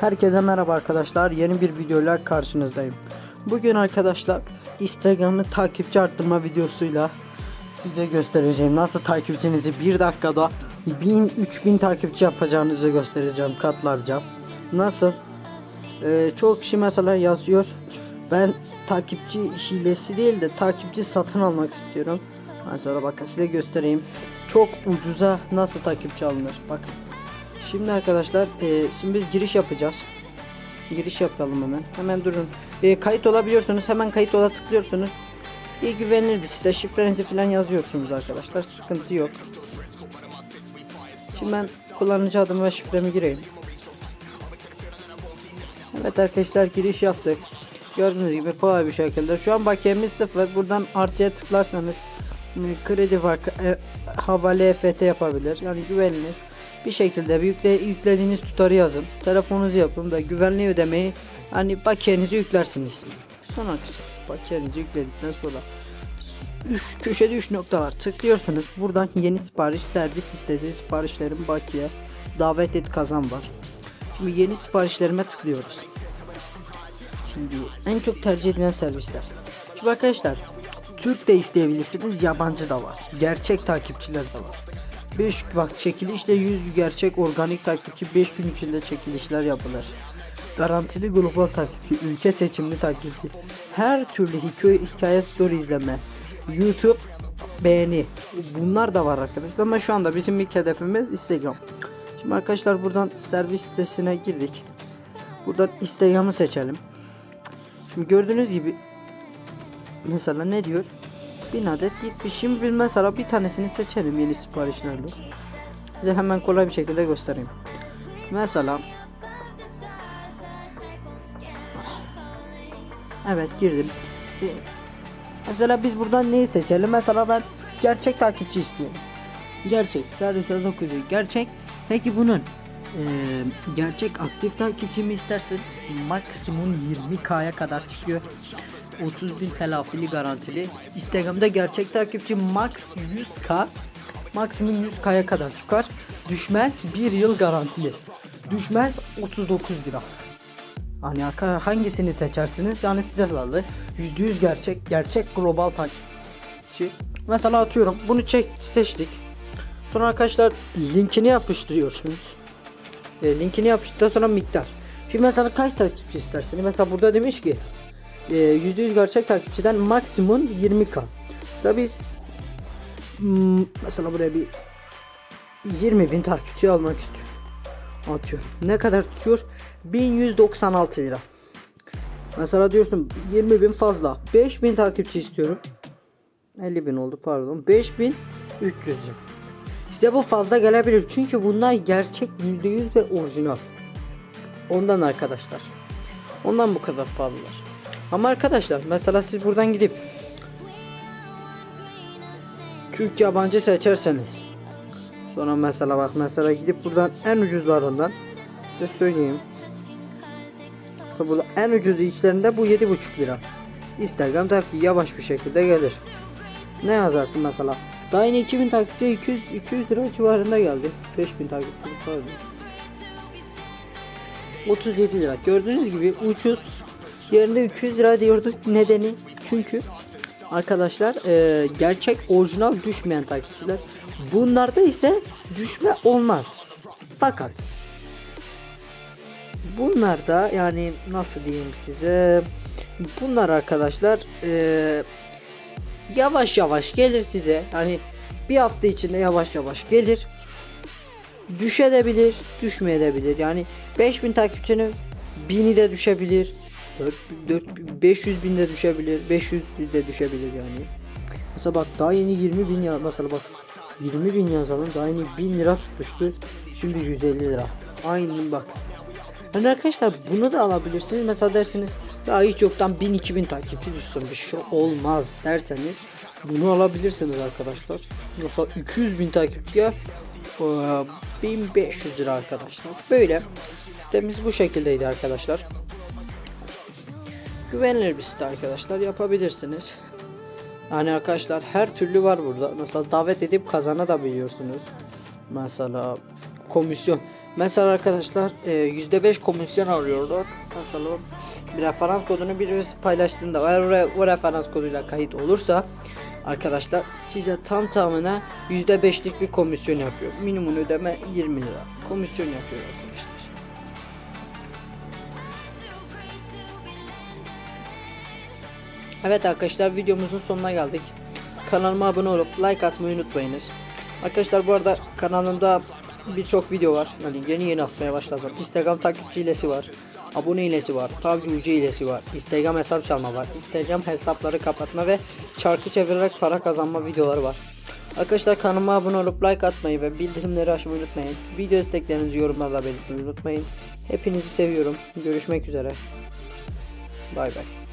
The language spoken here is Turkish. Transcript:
Herkese merhaba arkadaşlar. Yeni bir videoyla karşınızdayım. Bugün arkadaşlar Instagram'ı takipçi arttırma videosuyla size göstereceğim. Nasıl takipçinizi bir dakikada 1000-3000 takipçi yapacağınızı göstereceğim katlarca. Nasıl? Ee, çok kişi mesela yazıyor. Ben takipçi hilesi değil de takipçi satın almak istiyorum. Mesela bakın size göstereyim. Çok ucuza nasıl takipçi alınır. Bakın. Şimdi arkadaşlar e, şimdi biz giriş yapacağız. Giriş yapalım hemen. Hemen durun. E, kayıt olabiliyorsunuz. Hemen kayıt ola tıklıyorsunuz. İyi güvenilir bir site. Şifrenizi falan yazıyorsunuz arkadaşlar. Sıkıntı yok. Şimdi ben kullanıcı adımı ve şifremi gireyim. Evet arkadaşlar giriş yaptık. Gördüğünüz gibi kolay bir şekilde. Şu an bakiyemiz sıfır. Buradan artıya tıklarsanız e, kredi var, e, havale EFT yapabilir. Yani güvenilir. Bir şekilde yükle, yüklediğiniz tutarı yazın. Telefonunuzu yapın ve güvenli ödemeyi hani bakiyenizi yüklersiniz. Sonra bakiyenizi yükledikten sonra üç, köşede 3 nokta var. Tıklıyorsunuz. Buradan yeni sipariş, servis listesi, siparişlerin bakiye, davet et kazan var. Şimdi yeni siparişlerime tıklıyoruz. Şimdi en çok tercih edilen servisler. Şimdi arkadaşlar Türk de isteyebilirsiniz, yabancı da var. Gerçek takipçiler de var. 5 bak çekilişle 100 gerçek organik takipçi 5 gün içinde çekilişler yapılır. Garantili global takipçi, ülke seçimli takipçi, her türlü hikaye, hikaye story izleme, YouTube beğeni. Bunlar da var arkadaşlar ama şu anda bizim ilk hedefimiz Instagram. Şimdi arkadaşlar buradan servis sitesine girdik. Buradan Instagram'ı seçelim. Şimdi gördüğünüz gibi mesela ne diyor? 1000 adet 70. Şimdi biz mesela bir tanesini seçelim yeni siparişlerde. Size hemen kolay bir şekilde göstereyim. Mesela Evet girdim. Mesela biz buradan neyi seçelim? Mesela ben gerçek takipçi istiyorum. Gerçek servise 900 gerçek. Peki bunun eee, gerçek aktif takipçi mi istersen maksimum 20k'ya kadar çıkıyor. 30 bin telafili garantili. Instagram'da gerçek takipçi max 100k maksimum 100k'ya kadar çıkar. Düşmez 1 yıl garantili. Düşmez 39 lira. Hani hangisini seçersiniz? Yani size sağlı. %100 gerçek, gerçek global takipçi. Mesela atıyorum bunu çek seçtik. Sonra arkadaşlar linkini yapıştırıyorsunuz. E, linkini yapıştırdıktan sonra miktar. Şimdi mesela kaç takipçi istersiniz? Mesela burada demiş ki %100 gerçek takipçiden maksimum 20k. Mesela biz hmm, mesela buraya bir 20 bin takipçi almak istiyorum. Atıyorum. Ne kadar tutuyor? 1196 lira. Mesela diyorsun 20 bin fazla. 5000 takipçi istiyorum. 50 bin oldu pardon. 5300 lira. Size bu fazla gelebilir çünkü bunlar gerçek %100 ve orijinal. Ondan arkadaşlar. Ondan bu kadar pahalılar. Ama arkadaşlar mesela siz buradan gidip Türk yabancı seçerseniz sonra mesela bak mesela gidip buradan en ucuzlarından size söyleyeyim. Mesela burada en ucuz içlerinde bu 7,5 lira. Instagram tabii yavaş bir şekilde gelir. Ne yazarsın mesela? Daha yeni 2000 takipçi 200 200 lira civarında geldi. 5000 takipçi pardon. 37 lira. Gördüğünüz gibi ucuz. Yerinde 200 lira diyorduk. Nedeni çünkü arkadaşlar e, gerçek orijinal düşmeyen takipçiler. Bunlarda ise düşme olmaz. Fakat bunlar da yani nasıl diyeyim size bunlar arkadaşlar e, yavaş yavaş gelir size hani bir hafta içinde yavaş yavaş gelir düşebilir düşmeyebilir yani 5000 takipçinin 1000'i de düşebilir 4, 4, 500 bin de düşebilir 500 de düşebilir yani mesela bak daha yeni 20 bin ya mesela bak 20 bin yazalım daha yeni 1000 lira tutmuştu şimdi 150 lira aynı bak yani arkadaşlar bunu da alabilirsiniz. Mesela dersiniz ya hiç yoktan 1000-2000 takipçi düşsün bir şey olmaz derseniz bunu alabilirsiniz arkadaşlar. Mesela 200 bin takipçiye e, 1500 lira arkadaşlar. Böyle sitemiz bu şekildeydi arkadaşlar. Güvenilir bir site arkadaşlar yapabilirsiniz. Yani arkadaşlar her türlü var burada. Mesela davet edip kazanabiliyorsunuz. Mesela komisyon Mesela arkadaşlar e, %5 komisyon alıyorlar. Mesela bir referans kodunu birisi paylaştığında eğer o, re- o referans koduyla kayıt olursa arkadaşlar size tam tamına %5'lik bir komisyon yapıyor. Minimum ödeme 20 lira. Komisyon yapıyor arkadaşlar. Evet arkadaşlar videomuzun sonuna geldik. Kanalıma abone olup like atmayı unutmayınız. Arkadaşlar bu arada kanalımda birçok video var. Yani yeni yeni atmaya başladım. Instagram takipçi hilesi var. Abone hilesi var. Tavcı ucu hilesi var. Instagram hesap çalma var. Instagram hesapları kapatma ve çarkı çevirerek para kazanma videoları var. Arkadaşlar kanalıma abone olup like atmayı ve bildirimleri açmayı unutmayın. Video isteklerinizi yorumlarda belirtmeyi unutmayın. Hepinizi seviyorum. Görüşmek üzere. Bay bay.